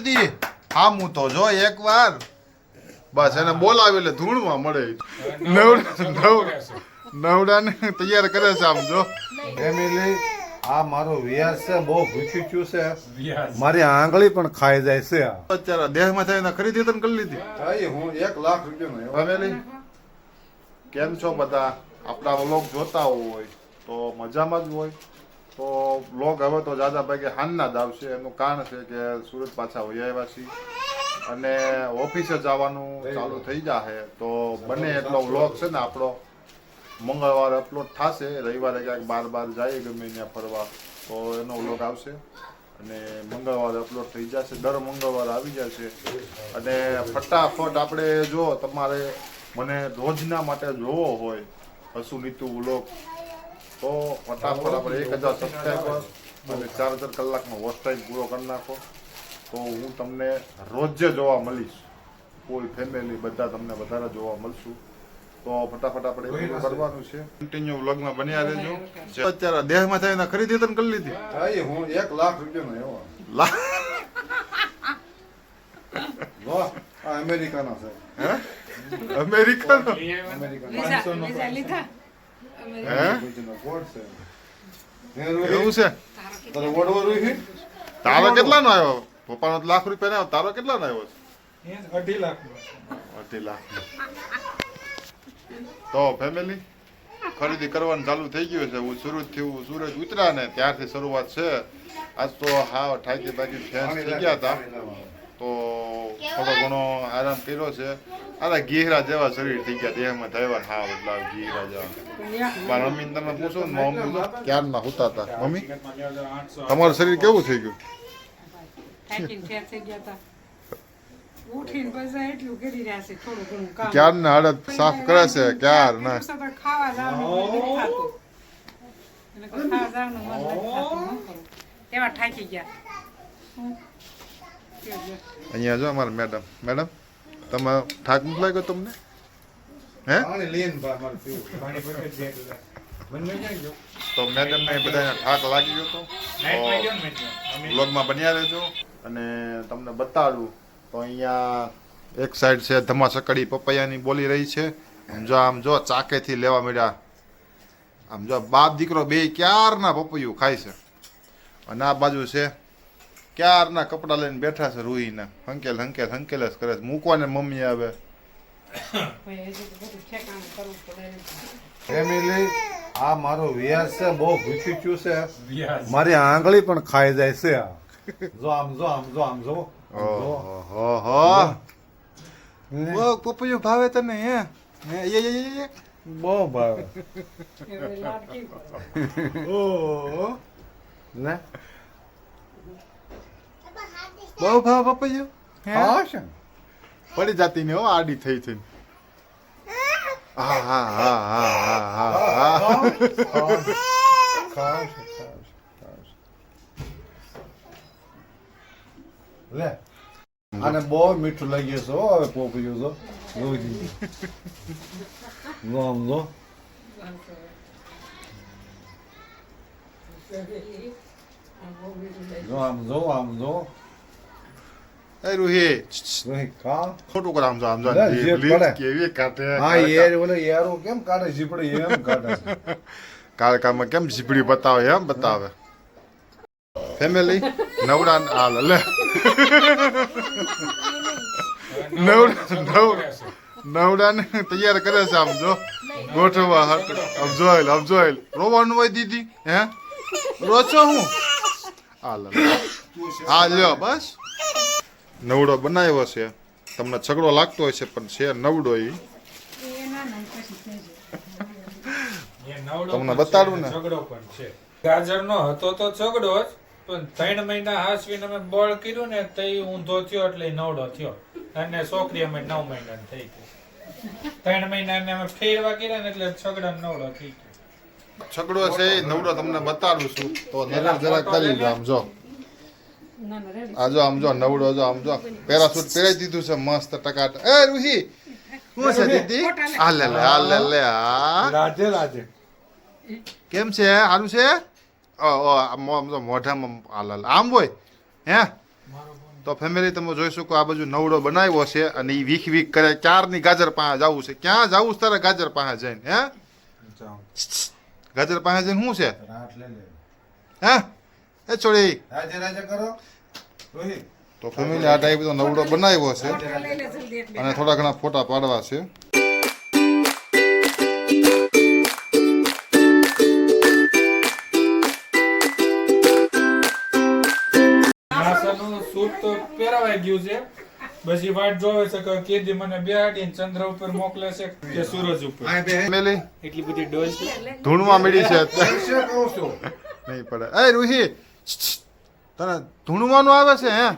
દી હા હું તો જો એક વાર બસ એને બોલાવી એટલે ધૂણવા મળે. નવડા નવ- નવડાને તૈયાર કરે છે આમ જો. ફેમિલી આ મારો વ્યાસ છે બહુ ભૂખી થયું છે. મારી આંગળી પણ ખાઈ જાય છે. આ. અત્યારે દેહમાં થઈને ખરીદી તને કરી લીધી. હું એક લાખ રૂપિયાનો ફેમિલી કેમ છો બધા? આપણા વ્લોગ જોતા હોય તો મજામાં જ હોય. તો વ્લોગ હવે તો જાજા ભાગે હાનના જ આવશે. એનું કારણ છે કે સુરત પાછા વહી આવ્યા છીએ. અને ઓફિસે જવાનું ચાલુ થઈ જશે તો બને એટલો વ્લોગ છે ને આપણો. મંગળવારે અપલોડ થશે. રવિવારે ક્યાંક બાર બાર જાય ગમે ત્યાં ફરવા. તો એનો વ્લોગ આવશે. અને મંગળવારે અપલોડ થઈ જશે. દર મંગળવારે આવી જશે. અને ફટાફટ આપણે જો તમારે મને રોજના માટે જોવો હોય હસુ નીતુ વ્લોગ તો ફટાફટ આપણે એક હજાર સબસ્ક્રાઈબર અને ચાર હજાર કલાકમાં વોચ ટાઈમ પૂરો કરી નાખો. તો હું તમને રોજે જોવા મળીશ. કોઈ ફેમિલી બધા તમને વધારે જોવા મળશું. તો ફટાફટ આપણે કરવાનું છે. કન્ટિન્યુ વ્લોગમાં બન્યા રહેજો. અત્યારે દેહમાં થઈને ખરીદી તને કરી લીધી. ભાઈ હું એક લાખ રૂપિયાનો એવો લાખ અમેરિકાનો છે હે? અમેરિકન? અમેરિકાનો. એવું છે? તારે રોહિત? કેટલાનો આવ્યો? પપ્પાનો તો લાખ રૂપિયા આવ્યો. તારો કેટલાનો આવ્યો? છે. અઢી લાખ તો ફેમિલી ખરીદી કરવાનું ચાલુ થઈ ગયું છે. હું સુરતથી હું સુરત ઉતરા ને ત્યારથી શરૂઆત છે. આજ તો હા ઠાકી બાકી ફેન્સ થઈ ગયા હતા. તો થોડો ઘણો આરામ કર્યો છે. અરે ગીહરા જેવા શરીર થઈ ગયા દેહમાં થયા હા એટલે ગીહરા જેવા. મારા મમ્મી તમે પૂછો ને મમ્મી ક્યારના હોતા હતા? મમ્મી? તમારું શરીર કેવું થઈ ગયું? થાકીને ફેર થઈ ગયા તા ઉઠીને પછી એટલું કરી રહ્યા છે થોડું ઘણું કામ. ક્યારના હાડત સાફ કરે છે ક્યાર ના? એવા થાકી ગયા. અહીંયા જો અમારા મેડમ. મેડમ તમે થાક નથી લાગ્યો તમને? હે? તો મેડમ ને બધાને થાક લાગી ગયો તો. બ્લોગમાં બન્યા રહેજો. અને તમને બતાડું તો અહીંયા એક સાઈડ છે ધમાસકડી પપૈયાની બોલી રહી છે. જો આમ જો ચાકેથી લેવા મળ્યા આમ જો બાપ દીકરો બે ક્યારના પપૈયું ખાય છે. અને આ બાજુ છે ક્યારના કપડાં લઈને બેઠા છે રૂહીને હંકેલ હંકેલ હંકેલ જ કરે છે. મૂકવાને મમ્મી આવે. ફેમિલી આ મારો વ્યાસ છે બહુ ભૂખી થયું છે. મારી આંગળી પણ ખાઈ જાય છે જો આમ જો આમ જો આમ જો. ઓહો બહુ પપૈયું ભાવે તને હે? હે બહુ ભાવે. ઓ ને બહુ ભાવ પપૈયો હા? છે પડી જાતી ને હો આડી થઈ થઈ હા હા હા હા હા હા હા. લે. આને બહુ મીઠું લાગ્યું છે હો હવે પોપૈયું છો. રોજી જો. આમ જો જો આમ જો આમ જો. એ રૂહી રોહિત ખા ખોટું કર આમ આમ. કેવી કાઢે હા યાર ઓલે યારો કેમ કાઢે જીપડે એમ કાઢે. કાળકામાં કેમ જીભડી બતાવે એમ બતાવે ફેમિલી નવડા હાલ લે નવડા નવ નવડાને તૈયાર કરે છે આમ જો ગોઠવવા આમ જોઈલ આમ જોઈલ રોવાનું હોય દીદી હે રોચો હું હાલ હા લ્યો બસ નવડો બનાવ્યો છે. તમને છગડો લાગતો હોય છે પણ છે નવડો એ તમને છે બતાડું ને. છગડો પણ છે. ગાજરનો હતો તો છગડો જ પણ ત્રણ મહિના હાસવીને અમે બળ કર્યું ને તઈ ઊંધો થયો એટલે નવડો થયો. અને છોકરી અમે નવ મહિના થઈ ગઈ. ત્રણ મહિના એને અમે ફેરવા કર્યા ને એટલે છગડો નવડો થઈ ગયો. છગડો છે નવડો તમને બતાડું છું. તો નજર જરા કરી લો આમ જો. ના ના રેડી આ જો આમ જો નવડો જો આમ જો પેરાસૂટ પહેરાઈ દીધું છે મસ્ત ટકાટ. એ રૂહી શું છે દીદી? આ લે. લે આ લે લે રાજે રાજે. કેમ છે? સારું છે? ઓ ઓ આમ આમ મોઢામાં આ લે. આમ હોય? હે? તો ફેમિલી તમે જોઈ શકો આ બાજુ નવડો બનાવ્યો છે અને એ વીખ વીખ કરે. ક્યારની ગાજર પાસે જવું છે. ક્યાં જવું છે તારે ગાજર પાસે જઈને હે? ગાજર પાસે જઈને શું છે? હે? એ છોડી. રાજે રાજે કરો. તો ફેમિલી આ ટાઈપ તો નવડો બનાવ્યો છે. અને થોડા ઘણા ફોટા પાડવા છે. સૂટ તો પહેરાવાઈ ગયું છે. પછી વાટ જોવે છે કે કેદી મને બેહાડીને ચંદ્ર ઉપર મોકલે છે કે સૂરજ ઉપર. ફેમિલી એટલી બધી ડોલ છે. ધૂણવા મળી છું. નહીં પડે. એ રૂહી તને ધૂણવાનું આવે છે હે?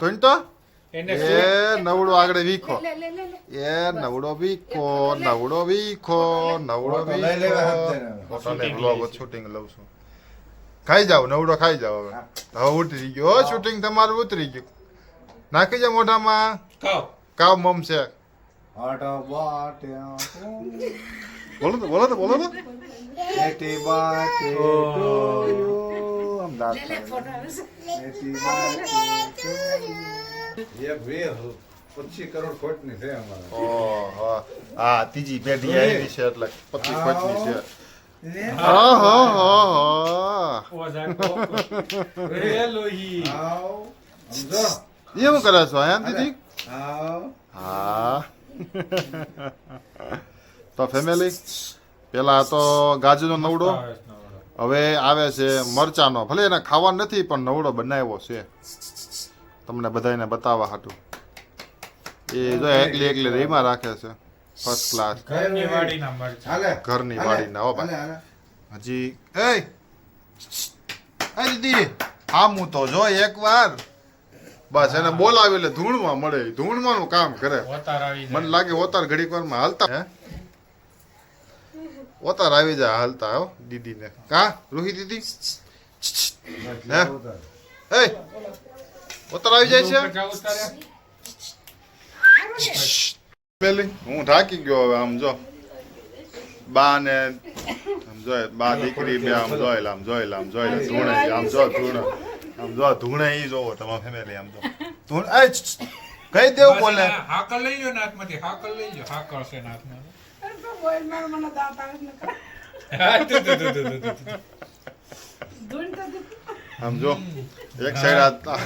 ધૂણ તો? એ નવડો આગળ વીખો. લે લે લે લે. એ નવડો વીખો નવડો વીખો નવડો વીખો. શૂટિંગ લઉં છું. ખાઈ જાવ નવડો ખાઈ જાવ હવે. હવે ઉતરી ગયો. શૂટિંગ તમારું ઉતરી ગયું. નાખી જાય મોઢામાં. કાવ મમ છે. બોલો તો બોલો તો બોલો તો. પચીસ કરોડ છે અમારે હા ત્રીજી પેઢી આવી છે એટલે પચીસ પચીસ છે લે. ઓહો હો ઓઝા કોકો. રે લોહી આવ સમજો એ શું કરે છો હે દીદી હા તો ફેમિલી પેલા તો ગાજરનો નવડો હવે આવે છે મરચાનો. ભલે એને ખાવા નથી પણ નવડો બનાવ્યો છે. તમને બધાને બતાવવા હાટું. એ જો એકલી એકલી રીમાં રાખે છે. ફર્સ્ટ ક્લાસ ઘરની વાડીના મરચા. ઘરની વાડીના, હો ભાઈ. હજી એ દીદી આમ હું તો જો એકવાર. બસ એને બોલાવી એટલે ધૂણમાં મળે. ધૂણવાનું કામ કરે. ઓતાર મને લાગે ઓતાર ઘડીક વારમાં હાલતા હે? ઓતાર આવી જાય હાલતા, હો, દીદીને. કા રોહી દીદી? હે? એ ઓતાર આવી જાય છે? પેલી? હું થાકી ગયો હવે, આમ જો. બા ને આમ જોય બા દીકરી બે, આમ જોયેલા આમ જોઈ લે આમ જોઈ લે ધૂણે, આમ જો, ધૂણે, આમ જો, ધૂણે ઈ જોવો, તમારા ફેમિલી આમ જો. ધૂણ કઈ દેવું બોલે. આ હાકલ લઈ લો નાકમાંથી, હાકલ લઈ લો હાકલ છે નાકમાં. આમ જો એક સાઈડ આ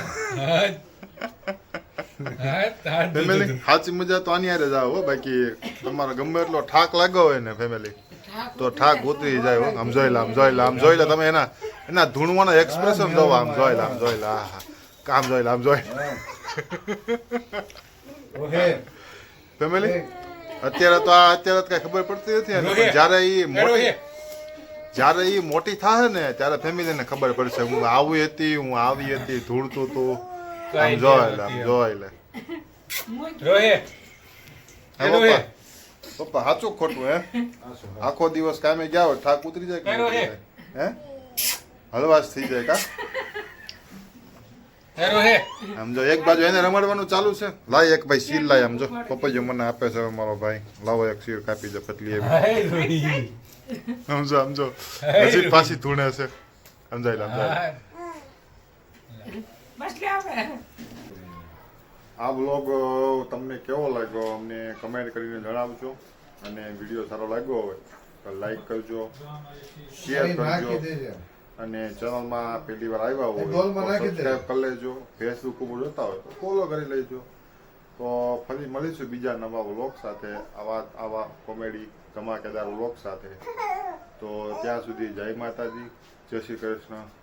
ફેમિલી સાચી મજા તો આની હારે જાવ હો બાકી તમારે ગમે એટલો ઠાક લાગ્યો હોય ને ફેમિલી તો ઠાક ઉતરી જાય હો. આમ જોઈ લામ આમ જોઈ લે આમ જોઈ લે તમે એના એના ધૂણવાના એક્સપ્રેશન જોવો આમ જોઈ લામ આમ જોઈ લા કામ જોઈ લે આમ જોઈ ઓહે. ફેમિલી અત્યારે તો આ અત્યારે તો કઈ ખબર પડતી નથી જયારે એ મોટી જયારે ઈ મોટી થાય ને ત્યારે ફેમિલીને ખબર પડશે હું આવી હતી હું આવી હતી ધૂળતું તું. આમ જોય એટલે આમ જોય એટલે એ પપ્પા? સાચું ખોટું હે? આખો દિવસ કામે ગયા હોય થાક ઉતરી જાય કે? જાય? હે? હલવાશ થઈ જાય કા? રોહી. એક બાજુ એને રમાડવાનું ચાલુ છે. લાય એક ભાઈ સીલ લાય આમ જો. પપ્પા મને આપે છે મારો ભાઈ. લાવો એક સીલ કાપી દે પતલી એવી. સમજો સમજો હજી પાછી ધૂણે છે. સમજાય લે સમજાય આ બ્લોગ તમને કેવો લાગ્યો? અમને કમેન્ટ કરીને જણાવજો અને વીડિયો સારો લાગ્યો હોય તો લાઈક કરજો શેર કરજો. અને ચેનલમાં પહેલી વાર આવ્યા હોય. સબસ્ક્રાઇબ કરી લેજો. ફેસબુક ઉપર જોતા હોય તો ફોલો કરી લેજો. તો ફરી મળીશું બીજા નવા વ્લોગ સાથે. આવા આવા કોમેડી ધમાકેદાર વ્લોગ સાથે. તો ત્યાં સુધી જય માતાજી જય શ્રી કૃષ્ણ.